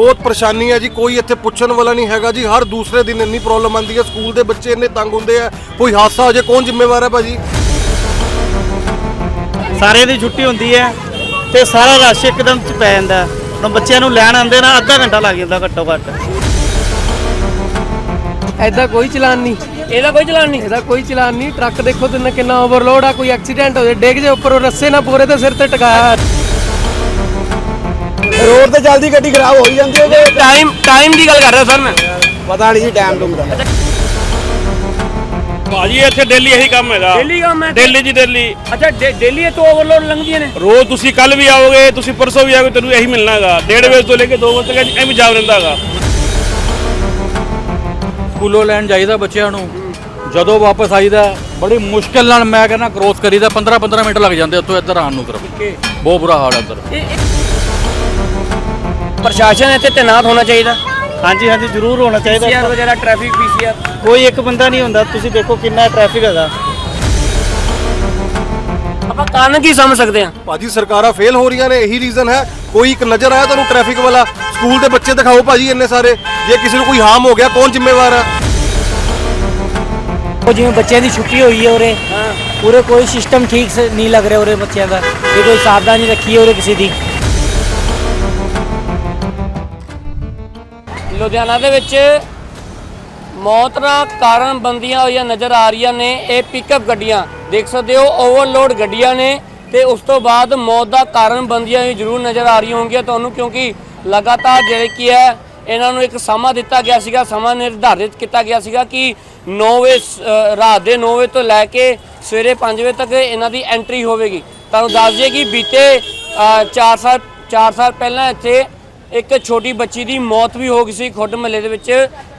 ਬਹੁਤ ਪਰੇਸ਼ਾਨੀ ਹੈ ਜੀ ਕੋਈ ਇੱਥੇ ਪੁੱਛਣ ਵਾਲਾ ਨਹੀਂ ਹੈਗਾ ਜੀ। ਹਰ ਦੂਸਰੇ ਦਿਨ ਇੰਨੀ ਪ੍ਰੋਬਲਮ ਆਉਂਦੀ ਹੈ ਸਕੂਲ ਦੇ ਬੱਚੇ ਇੰਨੇ ਤੰਗ ਹੁੰਦੇ ਆ ਕੋਈ ਹਾਦਸਾ ਹੋ ਜਾਏ ਕੌਣ ਜ਼ਿੰਮੇਵਾਰ ਹੈ ਭਾਜੀ? ਸਾਰਿਆਂ ਦੀ ਛੁੱਟੀ ਹੁੰਦੀ ਹੈ ਤੇ ਸਾਰਾ ਰਸ਼ ਇੱਕਦਮ ਚ ਪੈ ਜਾਂਦਾ। ਹੁਣ ਬੱਚਿਆਂ ਨੂੰ ਲੈਣ ਆਉਂਦੇ ਨਾ ਅੱਧਾ ਘੰਟਾ ਲੱਗ ਜਾਂਦਾ ਘੱਟੋ ਘੱਟ। ਐਦਾਂ ਕੋਈ ਚਲਾਨ ਨਹੀਂ। ਇਹਦਾ ਕੋਈ ਚਲਾਨ ਨਹੀਂ। ਇਹਦਾ ਕੋਈ ਚਲਾਨ ਨਹੀਂ। ਟਰੱਕ ਦੇਖੋ ਤੇ ਕਿੰਨਾ ਓਵਰਲੋਡ ਆ ਕੋਈ ਐਕਸੀਡੈਂਟ ਹੋ ਜਾਏ ਡਿੱਗ ਜੇ ਉੱਪਰ ਉਹ ਰੱਸੇ ਨਾਲ ਪੂਰੇ ਤੇ ਸਿਰ ਤੇ ਟਕਾਇਆ ਰੋਡ ਤੇ ਚੱਲਦੀ ਗੱਡੀ ਖਰਾਬ ਹੋ ਜਾਂਦੀ ਹੈ ਟਾਈਮ ਟਾਈਮ ਦੀ ਗੱਲ ਕਰ ਰਿਹਾ ਸਰ ਮੈਂ। ਪਤਾ ਨਹੀਂ ਜੀ ਟਾਈਮ ਟੂਮ ਦਾ ਭਾਜੀ ਇੱਥੇ ਡੇਲੀ ਇਹੀ ਕੰਮ ਹੈਗਾ। ਡੇਲੀ ਕੰਮ ਹੈ? ਡੇਲੀ ਜੀ ਡੇਲੀ। ਅੱਛਾ ਡੇਲੀ ਇਹ ਤੋਂ ਓਵਰਲੋਡ ਲੰਘਦੀਆਂ ਨੇ? ਰੋਜ਼ ਤੁਸੀਂ ਕੱਲ ਵੀ ਆਓਗੇ ਤੁਸੀਂ ਪਰਸੋਂ ਵੀ ਆਓਗੇ ਤੁਹਾਨੂੰ ਇਹੀ ਮਿਲਣਾ ਹੈਗਾ। 1:30 ਵਜੇ ਤੋਂ ਲੈ ਕੇ 2 ਵਜੇ ਤੱਕ ਐਵੇਂ ਜਾਮ ਰਹਿੰਦਾ ਹੈਗਾ। ਸਕੂਲੋਂ ਲੈਣ ਜਾਈਦਾ ਬੱਚਿਆਂ ਨੂੰ। ਜਦੋਂ ਵਾਪਸ ਆਈਦਾ ਬੜੀ ਮੁਸ਼ਕਿਲ ਨਾਲ ਮੈਂ ਕਹਿੰਦਾ ਕ੍ਰੋਸ ਕਰੀਦਾ 15 15 ਮਿੰਟ ਲੱਗ ਜਾਂਦੇ ਉੱਥੋਂ ਇੱਧਰ ਆਉਣ ਨੂੰ ਤਰਫ ਬਹੁਤ ਬੁਰਾ ਹਾਲ ਹੈ ਇੱਧਰ। ਪ੍ਰਸ਼ਾਸਨ ਇੱਥੇ ਤੈਨਾਤ ਹੋਣਾ ਚਾਹੀਦਾ। ਹਾਂਜੀ ਹਾਂਜੀ ਜ਼ਰੂਰ ਹੋਣਾ ਚਾਹੀਦਾ। ਪੀਸੀਆਰ ਵਗੈਰਾ ਟ੍ਰੈਫਿਕ ਪੀਸੀਆਰ ਕੋਈ ਇੱਕ ਬੰਦਾ ਨਹੀਂ ਹੁੰਦਾ ਤੁਸੀਂ ਦੇਖੋ ਕਿੰਨਾ ਟ੍ਰੈਫਿਕ ਹੈਗਾ। ਆਪਾਂ ਕਾਰਨ ਕੀ ਸਮਝ ਸਕਦੇ ਹਾਂ? ਭਾਜੀ ਸਰਕਾਰਾਂ ਫੇਲ ਹੋ ਰਹੀਆਂ ਨੇ ਇਹੀ ਰੀਜ਼ਨ ਹੈ। ਕੋਈ ਇੱਕ ਨਜ਼ਰ ਆਇਆ ਤੁਹਾਨੂੰ ਟ੍ਰੈਫਿਕ ਵਾਲਾ? ਸਕੂਲ ਦੇ ਬੱਚੇ ਦਿਖਾਓ ਭਾਜੀ ਇੰਨੇ ਸਾਰੇ। ਜੇ ਕਿਸੇ ਨੂੰ ਕੋਈ ਹਾਰਮ ਹੋ ਗਿਆ ਕੌਣ ਜ਼ਿੰਮੇਵਾਰ ਹੈ ਉਹ ਜਿਵੇਂ ਬੱਚਿਆਂ ਦੀ ਛੁੱਟੀ ਹੋਈ ਹੈ ਉਰੇ ਪੂਰੇ ਕੋਈ ਸਿਸਟਮ ਠੀਕ ਸੇ ਨਹੀਂ ਲੱਗ ਰਿਹਾ ਉਰੇ ਬੱਚਿਆਂ ਦਾ। ਇਹ ਕੋਈ ਸਾਵਧਾਨੀ ਰੱਖੀ ਹੈ ਉਰੇ ਕਿਸੇ ਦੀ। ਲੁਧਿਆਣਾ ਦੇ ਵਿੱਚ ਮੌਤ ਦਾ ਕਾਰਨ ਬੰਦੀਆਂ ਹੋਈਆਂ ਨਜ਼ਰ ਆ ਰਹੀਆਂ ਨੇ, ਇਹ ਪਿਕਅਪ ਗੱਡੀਆਂ। ਦੇਖ ਸਕਦੇ ਹੋ ਓਵਰਲੋਡ ਗੱਡੀਆਂ ਨੇ ਤੇ ਉਸ ਤੋਂ ਬਾਅਦ ਮੌਤ ਦਾ ਕਾਰਨ ਬੰਦੀਆਂ ਹੋਈ ਜ਼ਰੂਰ ਨਜ਼ਰ ਆ ਰਹੀਆਂ ਹੋਣਗੀਆਂ ਤੁਹਾਨੂੰ, ਕਿਉਂਕਿ ਲਗਾਤਾਰ ਜਿਹੜੇ ਕੀ ਹੈ, ਇਹਨਾਂ ਨੂੰ ਇੱਕ ਸਮਾਂ ਦਿੱਤਾ ਗਿਆ ਸੀਗਾ, ਸਮਾਂ ਨਿਰਧਾਰਿਤ ਕੀਤਾ ਗਿਆ ਸੀਗਾ ਕਿ 9 ਵਜੇ ਰਾਤ ਦੇ 9 ਵਜੇ ਤੋਂ ਲੈ ਕੇ ਸਵੇਰੇ 5 ਵਜੇ ਤੱਕ ਇਹਨਾਂ ਦੀ ਐਂਟਰੀ ਹੋਵੇਗੀ। ਤੁਹਾਨੂੰ ਦੱਸ ਦਈਏ ਕਿ ਬੀਤੇ 4 ਸਾਲ 4 ਸਾਲ ਪਹਿਲਾਂ ਇੱਥੇ ਇੱਕ ਛੋਟੀ ਬੱਚੀ ਦੀ ਮੌਤ ਵੀ ਹੋ ਗਈ ਸੀ ਖੁੱਡ ਮਹੱਲੇ ਦੇ ਵਿੱਚ।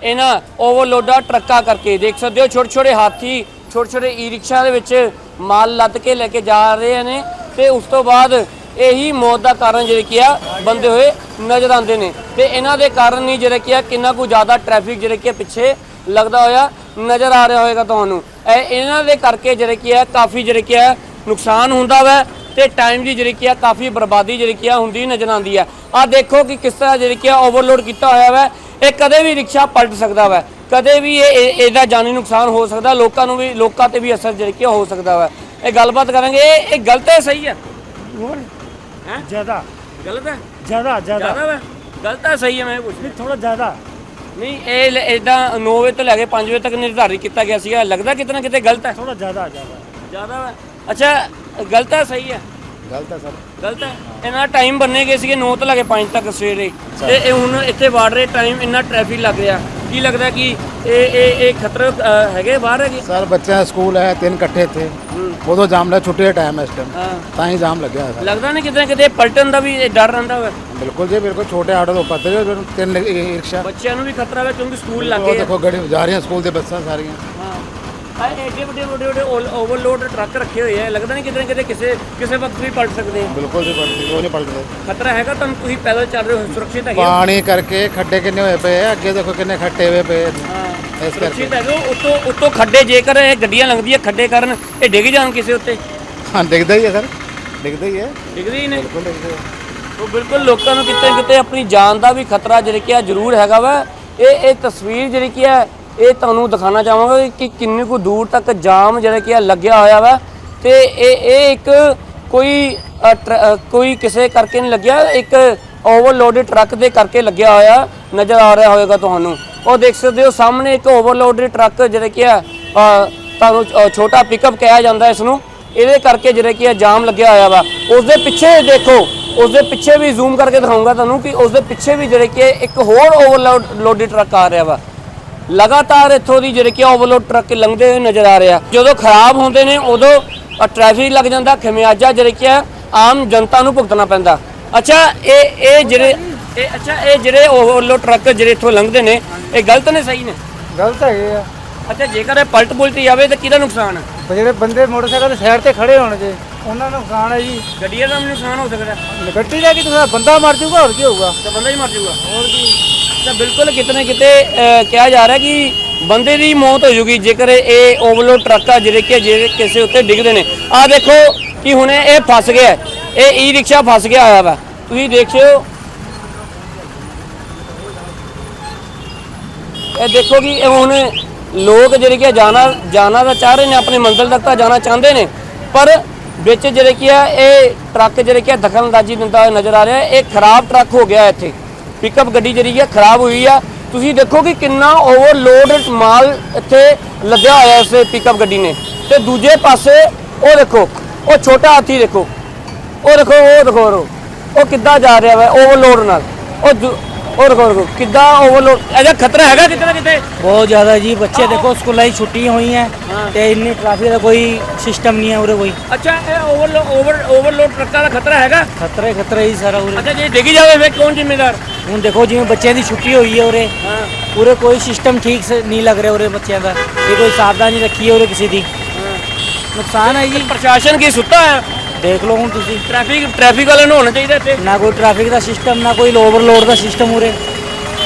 ਇਹਨਾਂ ਓਵਰਲੋਡਾ ਟਰੱਕਾਂ ਕਰਕੇ ਦੇਖ ਸਕਦੇ ਹੋ ਛੋਟੇ ਛੋਟੇ ਹਾਥੀ ਛੋਟੇ ਛੋਟੇ ਈ ਰਿਕਸ਼ਾ ਦੇ ਵਿੱਚ ਮਾਲ ਲੱਦ ਕੇ ਲੈ ਕੇ ਜਾ ਰਹੇ ਨੇ ਤੇ ਉਸ ਤੋਂ ਬਾਅਦ ਇਹੀ ਮੌਤ ਦਾ ਕਾਰਨ ਜਿਹੜੇ ਕੀ ਆ, ਬੰਦੇ ਹੋਏ ਨਜ਼ਰ ਆਉਂਦੇ ਨੇ। ਤੇ ਇਹਨਾਂ ਦੇ ਕਾਰਨ ਹੀ ਜਿਹੜੇ ਕੀ ਆ, ਕਿੰਨਾ ਕੁ ਜ਼ਿਆਦਾ ਟ੍ਰੈਫਿਕ ਜਿਹੜੇ ਕੀ ਪਿੱਛੇ ਲੱਗਦਾ ਹੋਇਆ ਨਜ਼ਰ ਆ ਰਿਹਾ ਹੋਵੇਗਾ ਤੁਹਾਨੂੰ। ਇਹ ਇਹਨਾਂ ਦੇ ਕਰਕੇ ਜਿਹੜੇ ਕੀ ਆ, ਕਾਫੀ ਜਿਹੜੇ ਕੀ ਆ, ਨੁਕਸਾਨ ਹੁੰਦਾ ਵਾ ਤੇ ਟਾਈਮ ਦੀ ਜਿਹੜੀ ਕੀ ਆ ਕਾਫੀ ਬਰਬਾਦੀ ਜਿਹੜੀ ਕੀ ਆ ਹੁੰਦੀ ਨਜ਼ਰ ਆਉਂਦੀ ਆ। ਆ ਦੇਖੋ ਕਿ ਕਿਸ ਤਰ੍ਹਾਂ ਜਿਹੜੀ ਕੀ ਆ ਓਵਰਲੋਡ ਕੀਤਾ ਹੋਇਆ ਵਾ। ਇਹ ਕਦੇ ਵੀ ਰਿਕਸ਼ਾ ਪਲਟ ਸਕਦਾ ਵਾ। ਕਦੇ ਵੀ ਇਹ ਇਹ- ਇਹਦਾ ਜਾਨੀ ਨੁਕਸਾਨ ਹੋ ਸਕਦਾ ਲੋਕਾਂ ਨੂੰ ਵੀ ਲੋਕਾਂ ਤੇ ਵੀ ਅਸਰ ਜਿਹੜੀ ਕੀ ਹੋ ਸਕਦਾ ਵਾ। ਇਹ ਗੱਲਬਾਤ ਕਰਾਂਗੇ। ਇਹ ਇਹ ਗਲਤ ਹੈ ਸਹੀ ਹੈ? ਹੈ? ਜ਼ਿਆਦਾ। ਗਲਤ ਹੈ? ਜ਼ਿਆਦਾ ਜ਼ਿਆਦਾ। ਵਾ? ਗਲਤ ਹੈ ਸਹੀ ਹੈ ਮੈਂ ਪੁੱਛ ਰਿਹਾ। ਥੋੜਾ ਜ਼ਿਆਦਾ। ਨਹੀਂ ਇਹ ਇਦਾਂ 9 ਵਜੇ ਤੋਂ ਲੈ ਕੇ 5 ਵਜੇ ਤੱਕ ਨਿਰਧਾਰਿਤ ਕੀਤਾ ਗਿਆ ਸੀਗਾ। ਲੱਗਦਾ ਕਿਤੇ ਨਾ ਕਿਤੇ ਗਲਤ ਹੈ। ਥੋੜਾ ਜ਼ਿਆਦਾ ਜ਼ਿਆਦਾ। ਜ਼ਿਆਦਾ ਅੱਛਾ ਗਲਤ ਹੈ ਸਹੀ ਹੈ ਗਲਤ ਹੈ ਸਰ। ਗਲਤ ਹੈ ਇਹਨਾਂ ਟਾਈਮ ਬੰਨੇ ਗਏ ਸੀਗੇ 9 ਤੋਂ ਲੈ ਕੇ 5 ਤੱਕ ਸਵੇਰੇ। ਤੇ ਇਹ ਹੁਣ ਇੱਥੇ ਵਾੜ ਰਹੇ ਟਾਈਮ ਇੰਨਾ ਟ੍ਰੈਫਿਕ ਲੱਗ ਰਿਹਾ। ਕੀ ਲੱਗਦਾ ਕਿ ਇਹ ਇਹ ਇਹ ਖਤਰੇ ਹੈਗੇ ਬਾਹਰ ਹੈਗੇ? ਸਰ ਬੱਚਿਆਂ ਦਾ ਸਕੂਲ ਹੈ ਤਿੰਨ ਇਕੱਠੇ ਥੇ ਉਦੋਂ ਜਾਮ ਲੱਗਾ ਛੁੱਟੀ ਦਾ ਟਾਈਮ ਹੈ ਇਸ ਟਾਈਮ ਤਾਂ ਹੀ ਜਾਮ ਲੱਗਿਆ ਹੋਇਆ। ਲੱਗਦਾ ਨਹੀਂ ਕਿਤੇ ਕਿਤੇ ਪਲਟਣ ਦਾ ਵੀ ਡਰ ਰਹਿੰਦਾ ਹੋਵੇ। ਬਿਲਕੁਲ ਜੀ ਬਿਲਕੁਲ। ਛੋਟੇ ਆਟੋ ਤੋਂ ਉੱਪਰ ਤੇ ਤਿੰਨ ਰਿਕਸ਼ਾ। ਬੱਚਿਆਂ ਨੂੰ ਵੀ ਖਤਰਾ ਹੈ ਕਿਉਂਕਿ ਸਕੂਲ ਲੱਗੇ ਦੇਖੋ ਗੱਡੀ ਜਾ ਰਹੀਆਂ ਸਕੂਲ ਦੇ ਬੱਸਾਂ ਸਾਰੀਆਂ। ਹਾਂ। ਆ ਐਡੇ ਵੱਡੇ ਵੱਡੇ ਵੱਡੇ ਓਵਰਲੋਡ ਟਰੱਕ ਰੱਖੇ ਹੋਏ ਆ। ਲੱਗਦਾ ਨਹੀਂ ਕਿਤੇ ਨਾ ਕਿਤੇ ਕਿਸੇ ਕਿਸੇ ਵਕਤ ਵੀ ਪਲਟ ਸਕਦੇ। ਆ ਬਿਲਕੁਲ ਜੀ ਪਲਟਦੇ ਉਹ ਨਹੀਂ ਪਲਟਦੇ। ਖਤਰਾ ਹੈਗਾ ਤੁਹਾਨੂੰ ਤੁਸੀਂ ਪੈਦਲ ਚੱਲ ਰਹੇ ਹੋ ਸੁਰੱਖਿਅਤ ਹੈਗੇ ਹੋ? ਪਾਣੀ ਕਰਕੇ ਖੱਡੇ ਕਿੰਨੇ ਹੋਏ ਪਏ ਆ ਅੱਗੇ ਦੇਖੋ ਕਿੰਨੇ ਖੱਟੇ ਹੋਏ ਪਏ ਆ। ਹਾਂ ਇਸ ਕਰਕੇ। ਸੁਰੱਖਿਅਤ ਹੈਗੇ ਹੋ? ਉੱਤੋਂ ਉੱਤੋਂ ਖੱਡੇ ਜੇਕਰ ਇਹ ਗੱਡੀਆਂ ਲੰਘਦੀਆਂ ਖੱਡੇ ਕਾਰਨ ਇਹ ਡਿੱਗ ਜਾਣ ਕਿਸੇ ਉੱਤੇ। ਹਾਂ ਦਿਖਦਾ ਹੀ ਹੈ ਸਰ। ਦਿਖਦਾ ਹੀ ਹੈ। ਡਿੱਗਦੇ ਹੀ ਨੇ। ਬਿਲਕੁਲ ਦਿਖਦਾ ਹੈ ਉਹ ਬਿਲਕੁਲ ਲੋਕਾਂ ਨੂੰ ਕਿਤੇ ਨਾ ਕਿਤੇ ਆਪਣੀ ਜਾਨ ਦਾ ਵੀ ਖਤਰਾ ਜਿਹੜੀ ਕਿ ਆ ਜ਼ਰੂਰ ਹੈਗਾ ਵਾ। ਇਹ ਇਹ ਤਸਵੀਰ ਜਿਹੜੀ ਕਿ ਹੈ ਇਹ ਤੁਹਾਨੂੰ ਦਿਖਾਣਾ ਚਾਹਾਂਗਾ ਕਿ ਕਿੰਨੀ ਕੁ ਦੂਰ ਤੱਕ ਜਾਮ ਜਿਹੜਾ ਕਿ ਆ ਲੱਗਿਆ ਹੋਇਆ ਵਾ ਤੇ ਇਹ ਇਹ ਇੱਕ ਕੋਈ ਟਰ- ਕੋਈ ਕਿਸੇ ਕਰਕੇ ਨਹੀਂ ਲੱਗਿਆ, ਇੱਕ ਓਵਰਲੋਡਡ ਟਰੱਕ ਦੇ ਕਰਕੇ ਲੱਗਿਆ ਹੋਇਆ ਨਜ਼ਰ ਆ ਰਿਹਾ ਹੋਵੇਗਾ ਤੁਹਾਨੂੰ। ਉਹ ਦੇਖ ਸਕਦੇ ਹੋ, ਸਾਹਮਣੇ ਇੱਕ ਓਵਰਲੋਡਡ ਟਰੱਕ ਜਿਹੜਾ ਕਿ ਆ ਤੁਹਾਨੂੰ ਛੋਟਾ ਪਿਕਅਪ ਕਿਹਾ ਜਾਂਦਾ ਇਸ ਨੂੰ ਇਹਦੇ ਕਰਕੇ ਜਿਹੜਾ ਕਿ ਆ ਜਾਮ ਲੱਗਿਆ ਹੋਇਆ ਵਾ। ਉਸ ਦੇ ਪਿੱਛੇ ਦੇਖੋ ਉਸ ਦੇ ਪਿੱਛੇ ਵੀ ਜ਼ੂਮ ਕਰਕੇ ਦਿਖਾਉਂਗਾ ਤੁਹਾਨੂੰ ਕਿ ਉਸ ਦੇ ਪਿੱਛੇ ਵੀ ਜਿਹੜੇ ਕਿ ਇੱਕ ਹੋਰ ਓਵਰਲੋਡ ਲੋਡਡ ਟਰੱਕ ਆ ਰਿਹਾ ਵਾ। ਲਗਾਤਾਰ ਇੱਥੋਂ ਦੀ ਜਿਹੜੇ ਕਿ ਓਵਰਲੋਡ ਟਰੱਕ ਲੰਘਦੇ ਹੋਏ ਨਜ਼ਰ ਆ ਰਿਹਾ। ਜਦੋਂ ਖਰਾਬ ਹੁੰਦੇ ਨੇ ਉਦੋਂ ਟ੍ਰੈਫਿਕ ਲੱਗ ਜਾਂਦਾ ਖਮਿਆਜਾ ਜਿਹੜੇ ਕਿ ਆਮ ਜਨਤਾ ਨੂੰ ਭੁਗਤਣਾ ਪੈਂਦਾ। ਅੱਛਾ ਇਹ ਇਹ ਜਿਹੜੇ ਇਹ ਅੱਛਾ ਇਹ ਜਿਹੜੇ ਓਵਰਲੋਡ ਟਰੱਕ ਜਿਹੜੇ ਇੱਥੋਂ ਲੰਘਦੇ ਨੇ ਇਹ ਗਲਤ ਨੇ ਸਹੀ ਨੇ? ਗਲਤ ਹੈਗੇ ਆ। ਅੱਛਾ ਜੇਕਰ ਇਹ ਪਲਟ ਪੁਲਟ ਜਾਵੇ ਤਾਂ ਕਿਹਦਾ ਨੁਕਸਾਨ ਹੈ ਜਿਹੜੇ ਬੰਦੇ ਮੋਟਰਸਾਈਕਲ ਤੇ ਸਾਈਡ ਤੇ ਖੜੇ ਹੋਣ ਜੇ ਉਹਨਾਂ ਨੂੰ ਨੁਕਸਾਨ ਹੈ ਜੀ। ਗੱਡੀਆਂ ਦਾ ਵੀ ਨੁਕਸਾਨ ਹੋ ਸਕਦਾ। ਗੱਡੀ ਦਾ ਕੀ ਤੁਸੀਂ ਬੰਦਾ ਮਰ ਜਾਊਗਾ ਹੋਰ ਕੀ ਹੋਊਗਾ? ਤਾਂ ਬੰਦਾ ਹੀ ਮਰ ਜਾਊਗਾ। ਹੋਰ ਕੀ। ਤਾਂ ਬਿਲਕੁਲ ਕਿਤੇ ਨਾ ਕਿਤੇ ਕਿਹਾ ਜਾ ਰਿਹਾ ਕਿ ਬੰਦੇ ਦੀ ਮੌਤ ਹੋ ਜੂਗੀ, ਜੇਕਰ ਇਹ ਓਵਰਲੋਡ ਟਰੱਕ ਆ ਜਿਹੜੇ ਕਿ ਜੇ ਕਿਸੇ ਉੱਤੇ ਡਿੱਗਦੇ ਨੇ। ਆਹ ਦੇਖੋ ਕਿ ਹੁਣੇ ਇਹ ਫਸ ਗਿਆ ਇਹ ਈ ਰਿਕਸ਼ਾ ਫਸ ਗਿਆ ਹੋਇਆ ਵਾ। ਤੁਸੀਂ ਦੇਖਿਓ। ਇਹ ਦੇਖੋ ਕਿ ਇਹ ਹੁਣ ਲੋਕ ਜਿਹੜੇ ਕਿ ਜਾਣਾ ਜਾਣਾ ਤਾਂ ਚਾਹ ਰਹੇ ਨੇ, ਆਪਣੀ ਮੰਜ਼ਿਲ ਤੱਕ ਤਾਂ ਜਾਣਾ ਚਾਹੁੰਦੇ ਨੇ। ਪਰ ਵਿੱਚ ਜਿਹੜੇ ਕਿ ਆ, ਇਹ ਟਰੱਕ ਜਿਹੜੇ ਕਿ ਆ, ਦਖਲਅੰਦਾਜ਼ੀ ਦਿੰਦਾ ਹੋਇਆ ਨਜ਼ਰ ਆ ਰਿਹਾ। ਇਹ ਖਰਾਬ ਟਰੱਕ ਹੋ ਗਿਆ ਇੱਥੇ। ਪਿਕਅਪ ਗੱਡੀ ਜਿਹੜੀ ਹੈ ਖਰਾਬ ਹੋਈ ਆ। ਤੁਸੀਂ ਦੇਖੋ ਕਿ ਕਿੰਨਾ ਓਵਰਲੋਡ ਮਾਲ ਇੱਥੇ ਲੱਗਿਆ ਹੋਇਆ ਇਸ ਪਿਕਅਪ ਗੱਡੀ ਨੇ। ਤੇ ਦੂਜੇ ਪਾਸੇ ਉਹ ਦੇਖੋ, ਉਹ ਛੋਟਾ ਹਾਥੀ ਦੇਖੋ। ਉਹ ਦੇਖੋ ਉਹ ਦੇਖੋ, ਉਹ ਕਿੱਦਾਂ ਜਾ ਰਿਹਾ ਵਾ ਓਵਰਲੋਡ ਨਾਲ। ਉਹ ਦੂ- ਉਹ ਰੁਕੋ ਰੁਕੋ ਕਿੱਦਾਂ ਓਵਰਲੋਡ ਇਹਦਾ ਖਤਰਾ ਹੈਗਾ ਕਿਤੇ ਨਾ ਕਿਤੇ? ਬਹੁਤ ਜ਼ਿਆਦਾ ਜੀ ਬੱਚੇ ਦੇਖੋ ਸਕੂਲਾਂ ਦੀ ਛੁੱਟੀਆਂ ਹੋਈਆਂ ਤੇ ਇੰਨੀ ਟ੍ਰੈਫਿਕ ਦਾ ਕੋਈ ਸਿਸਟਮ ਨਹੀਂ ਹੈ ਉਰੇ ਕੋਈ। ਅੱਛਾ ਇਹ ਓਵਰਲੋਡ ਓਵਰਲੋਡ ਟਰੱਕਾਂ ਦਾ ਖਤਰਾ ਹੈਗਾ? ਖਤਰਾ ਹੀ ਹੀ ਸਾਰਾ ਉਰੇ। ਅੱਛਾ ਜੇ ਡਿੱਗੀ ਜਾਵੇ ਫਿਰ ਕੌਣ ਜ਼ਿੰਮੇਦਾਰ? ਹੁਣ ਦੇਖੋ ਜਿਵੇਂ ਬੱਚਿਆਂ ਦੀ ਛੁੱਟੀ ਹੋਈ ਹੈ ਉਰੇ ਉਰੇ ਕੋਈ ਸਿਸਟਮ ਠੀਕ ਸੇ ਨਹੀਂ ਲੱਗ ਰਿਹਾ ਉਰੇ ਬੱਚਿਆਂ ਦਾ। ਇਹ ਕੋਈ ਸਾਵਧਾਨੀ ਰੱਖੀ ਹੈ ਕਿਸੇ ਦੀ। ਨੁਕਸਾਨ ਹੈ ਜੀ। ਪ੍ਰਸ਼ਾਸਨ ਕੀ ਸੁੱਤਾ ਹੈ? ਦੇਖ ਲਓ ਹੁਣ ਤੁਸੀਂ। ਟ੍ਰੈਫਿਕ ਟ੍ਰੈਫਿਕ ਵਾਲੇ ਨੂੰ ਹੋਣਾ ਚਾਹੀਦਾ ਇੱਥੇ। ਨਾ ਕੋਈ ਟ੍ਰੈਫਿਕ ਦਾ ਸਿਸਟਮ ਨਾ ਕੋਈ ਓਵਰਲੋਡ ਦਾ ਸਿਸਟਮ ਉਰੇ।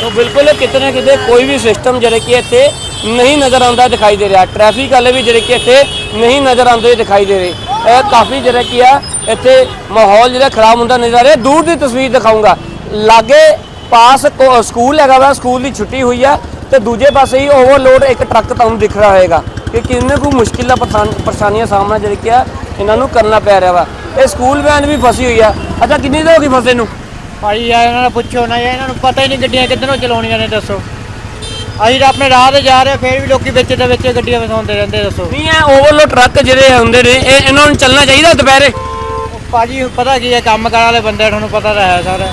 ਤੋ ਬਿਲਕੁਲ ਕਿਤੇ ਨਾ ਕਿਤੇ ਕੋਈ ਵੀ ਸਿਸਟਮ ਜਿਹੜੇ ਕਿ ਇੱਥੇ ਨਹੀਂ ਨਜ਼ਰ ਆਉਂਦਾ ਦਿਖਾਈ ਦੇ ਰਿਹਾ। ਟ੍ਰੈਫਿਕ ਵਾਲੇ ਵੀ ਜਿਹੜੇ ਕਿ ਇੱਥੇ ਨਹੀਂ ਨਜ਼ਰ ਆਉਂਦੇ ਦਿਖਾਈ ਦੇ ਰਹੇ। ਇਹ ਕਾਫੀ ਜਿਹੜਾ ਕੀ ਆ ਇੱਥੇ ਮਾਹੌਲ ਜਿਹੜਾ ਖਰਾਬ ਹੁੰਦਾ ਨਜ਼ਰ ਆ ਰਿਹਾ। ਦੂਰ ਦੀ ਤਸਵੀਰ ਦਿਖਾਉਂਗਾ ਲਾਗੇ ਪਾਸ ਸਕੂਲ ਹੈਗਾ ਵਾ ਸਕੂਲ ਦੀ ਛੁੱਟੀ ਹੋਈ ਆ। ਤੇ ਦੂਜੇ ਪਾਸੇ ਹੀ ਓਵਰਲੋਡ ਇੱਕ ਟਰੱਕ ਤੁਹਾਨੂੰ ਦਿਖ ਰਿਹਾ ਹੋਏਗਾ। ਕਿ ਕਿੰਨੇ ਕੁ ਮੁਸ਼ਕਿਲ ਦਾ ਪਰੇਸ਼ਾਨ- ਪਰੇਸ਼ਾਨੀਆਂ ਸਾਹਮਣਾ ਜਿਹੜੀ ਕੀ ਆ ਇਹਨਾਂ ਨੂੰ ਕਰਨਾ ਪੈ ਰਿਹਾ ਵਾ। ਇਹ ਸਕੂਲ ਵੈਨ ਵੀ ਫਸੀ ਹੋਈ ਆ। ਅੱਛਾ ਕਿੰਨੀ ਦੇਰ ਹੋ ਗਈ ਫਸੇ ਨੂੰ? ਭਾਈ ਯਾਰ ਇਹਨਾਂ ਨੂੰ ਪੁੱਛੋ ਨਾ ਇਹਨਾਂ ਨੂੰ ਪਤਾ ਹੀ ਨਹੀਂ ਗੱਡੀਆਂ ਕਿੱਧਰੋਂ ਚਲਾਉਣੀਆਂ ਨੇ ਦੱਸੋ। ਅਸੀਂ ਤਾਂ ਆਪਣੇ ਰਾਹ ਤੇ ਜਾ ਰਹੇ ਫਿਰ ਵੀ ਲੋਕੀ ਵਿੱਚ ਦੇ ਵਿੱਚ ਗੱਡੀਆਂ ਵਸਾਉਂਦੇ ਰਹਿੰਦੇ ਦੱਸੋ। ਨਹੀਂ ਇਹ ਓਵਰਲੋਡ ਟਰੱਕ ਜਿਹੜੇ ਹੁੰਦੇ ਨੇ ਇਹ ਇਹਨਾਂ ਨੂੰ ਚੱਲਣਾ ਚਾਹੀਦਾ ਦੁਪਹਿਰੇ? ਭਾਜੀ ਪਤਾ ਕੀ ਹੈ ਕੰਮ ਕਰਨ ਵਾਲੇ ਬੰਦੇ ਤੁਹਾਨੂੰ ਪਤਾ ਤਾਂ ਹੈ ਸਾਰਾ।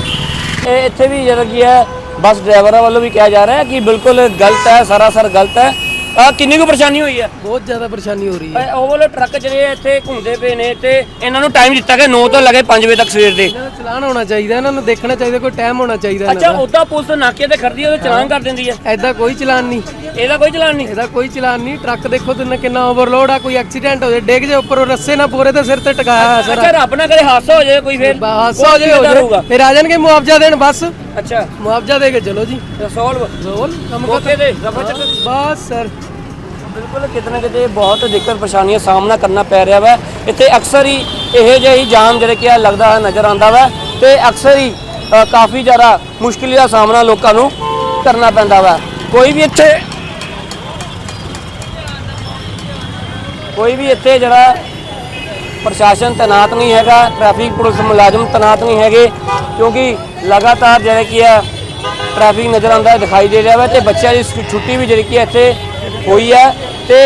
ਇਹ ਇੱਥੇ ਵੀ ਜਿਹੜਾ ਕੀ ਹੈ ਬੱਸ ਡਰਾਈਵਰਾਂ ਵੱਲੋਂ ਵੀ ਕਿਹਾ ਜਾ ਰਿਹਾ ਹੈ ਕਿ ਬਿਲਕੁਲ ਗਲਤ ਹੈ ਸਰਾਸਰ ਗਲਤ ਹੈ। ਆ ਕਿੰਨੀ ਕੁ ਪਰੇਸ਼ਾਨੀ ਹੋਈ ਹੈ ਬਹੁਤ ਜ਼ਿਆਦਾ ਪਰੇਸ਼ਾਨੀ ਹੋ ਰਹੀ ਹੈ। ਇਹ ਓਵਰਲੋਡ ਟਰੱਕ ਜਿਹੜੇ ਇੱਥੇ ਘੁੰਮਦੇ ਪਏ ਨੇ ਤੇ ਇਹਨਾਂ ਨੂੰ ਟਾਈਮ ਦਿੱਤਾ ਗਿਆ 9 ਤੋਂ ਲੈ ਕੇ 5 ਵਜੇ ਤੱਕ ਸਵੇਰ ਦੇ। ਇਹਨਾਂ ਦਾ ਚਲਾਨ ਹੋਣਾ ਚਾਹੀਦਾ ਇਹਨਾਂ ਨੂੰ ਦੇਖਣਾ ਚਾਹੀਦਾ ਕੋਈ ਟਾਈਮ ਹੋਣਾ ਚਾਹੀਦਾ ਅੱਛਾ ਇਹਨਾਂ ਉਦਾਂ ਪੁਲਿਸ ਨਾਕੇ ਤੇ ਖੜਦੀ ਹੈ ਉਹ ਚਲਾਨ ਕਰ ਦਿੰਦੀ ਹੈ ਦਾ ਐਦਾਂ ਕੋਈ ਚਲਾਨ ਨਹੀਂ। ਇਹਦਾ ਕੋਈ ਚਲਾਨ ਨਹੀਂ? ਇਹਦਾ ਕੋਈ ਚਲਾਨ ਨਹੀਂ। ਟਰੱਕ ਦੇਖੋ ਤੇ ਕਿੰਨਾ ਓਵਰਲੋਡ ਆ ਕੋਈ ਐਕਸੀਡੈਂਟ ਹੋ ਜਾਏ ਡਿੱਗ ਜੇ ਉੱਪਰ ਉਹ ਰੱਸੇ ਨਾਲ ਪੂਰੇ ਤੇ ਸਿਰ ਤੇ ਟਿਕਾਇਆ ਹੋਇਆ ਸਾਰਾ। ਅੱਛਾ ਰੱਬ ਨਾ ਕਰੇ ਹਾਦਸਾ ਹੋ ਜਾਏ ਕੋਈ ਫੇਰ? ਹਾਦਸਾ ਹੋ ਜਾਏ? ਫਿਰ ਆ ਜਾਣਗੇ ਮੁਆਵਜ਼ਾ ਦੇਣ ਬਸ। ਅੱਛਾ ਮੁਆਵਜ਼ਾ ਦੇ ਕੇ ਚਲੋ ਜੀ। ਸੋਲਵ ਜ਼ੋਲ ਕੰਮ ਮੌਕੇ ਤੇ ਰਫਾ ਚੱਕਰ ਬਸ ਸਰ। ਬਿਲਕੁਲ ਕਿਤੇ ਨਾ ਕਿਤੇ ਬਹੁਤ ਦਿੱਕਤ ਪਰੇਸ਼ਾਨੀਆਂ ਸਾਹਮਣਾ ਕਰਨਾ ਪੈ ਰਿਹਾ ਵਾ। ਇੱਥੇ ਅਕਸਰ ਹੀ ਇਹੋ ਜਿਹੇ ਹੀ ਜਾਮ ਜਿਹੜੇ ਕਿ ਆ ਲੱਗਦਾ ਨਜ਼ਰ ਆਉਂਦਾ ਵਾ ਤੇ ਅਕਸਰ ਹੀ ਕਾਫੀ ਜ਼ਿਆਦਾ ਮੁਸ਼ਕਿਲ ਦਾ ਸਾਹਮਣਾ ਲੋਕਾਂ ਨੂੰ ਕਰਨਾ ਪੈਂਦਾ ਵਾ। ਕੋਈ ਵੀ ਇੱਥੇ ਕੋਈ ਵੀ ਇੱਥੇ ਜਿਹੜਾ ਪ੍ਰਸ਼ਾਸਨ ਤੈਨਾਤ ਨਹੀਂ ਹੈਗਾ ਟ੍ਰੈਫਿਕ ਪੁਲਿਸ ਮੁਲਾਜ਼ਮ ਤੈਨਾਤ ਨਹੀਂ ਹੈਗੇ ਕਿਉਂਕਿ ਲਗਾਤਾਰ ਜਿਹੜੇ ਕੀ ਆ ਟ੍ਰੈਫਿਕ ਨਜ਼ਰ ਆਉਂਦਾ ਦਿਖਾਈ ਦੇ ਰਿਹਾ ਵਾ ਤੇ ਬੱਚਿਆਂ ਦੀ ਸਕੂ- ਛੁੱਟੀ ਵੀ ਜਿਹੜੀ ਕੀ ਆ ਇੱਥੇ ਹੋਈ ਹੈ ਤੇ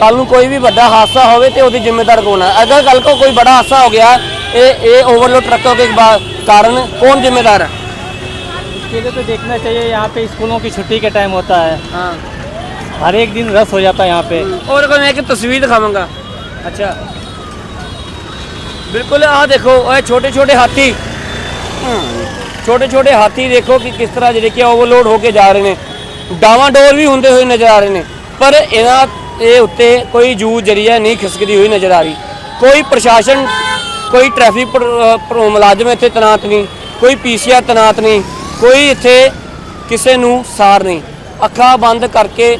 ਕੱਲ ਨੂੰ ਕੋਈ ਵੀ ਵੱਡਾ ਹਾਦਸਾ ਹੋਵੇ ਤੇ ਉਹਦੀ ਜ਼ਿੰਮੇਦਾਰ ਕੌਣ ਹੈ ਅਗਰ ਕੱਲ ਕੋ ਕੋਈ ਬੜਾ ਹਾਦਸਾ ਹੋ ਗਿਆ ਇਹ ਇਹ ਓਵਰਲੋਡ ਟਰੱਕੋं के बा- कारण कौन जिम्मेदार है इसके लिए तो देखना चाहिए यहाँ पे स्कूलों की छुट्टी का टाइम होता है हाँ हर एक दिन रस हो जाता है यहाँ पे और को मैं एक तस्वीर दिखाऊंगा अच्छा बिल्कुल आ देखो ये छोटे छोटे हाथी ਛੋਟੇ ਛੋਟੇ ਹਾਥੀ ਦੇਖੋ ਕਿ ਕਿਸ ਤਰ੍ਹਾਂ ਜਿਹੜੇ ਕਿ ਓਵਰਲੋਡ ਹੋ ਕੇ ਜਾ ਰਹੇ ਨੇ। ਡਾਵਾਂ ਡੋਰ ਵੀ ਹੁੰਦੇ ਹੋਏ ਨਜ਼ਰ ਆ ਰਹੇ ਨੇ, ਪਰ ਇਹਨਾਂ ਦੇ ਉੱਤੇ ਕੋਈ ਜੂ ਜਰੀਆ ਨਹੀਂ ਖਿਸਕਦੀ ਹੋਈ ਨਜ਼ਰ ਆ ਰਹੀ। ਕੋਈ ਪ੍ਰਸ਼ਾਸਨ, ਕੋਈ ਟ੍ਰੈਫਿਕ ਮੁਲਾਜ਼ਮ ਇੱਥੇ ਤੈਨਾਤ ਨਹੀਂ, ਕੋਈ ਪੀਸੀਆਰ ਤੈਨਾਤ ਨਹੀਂ, ਕੋਈ ਇੱਥੇ ਕਿਸੇ ਨੂੰ ਸਾਰ ਨਹੀਂ। ਅੱਖਾਂ ਬੰਦ ਕਰਕੇ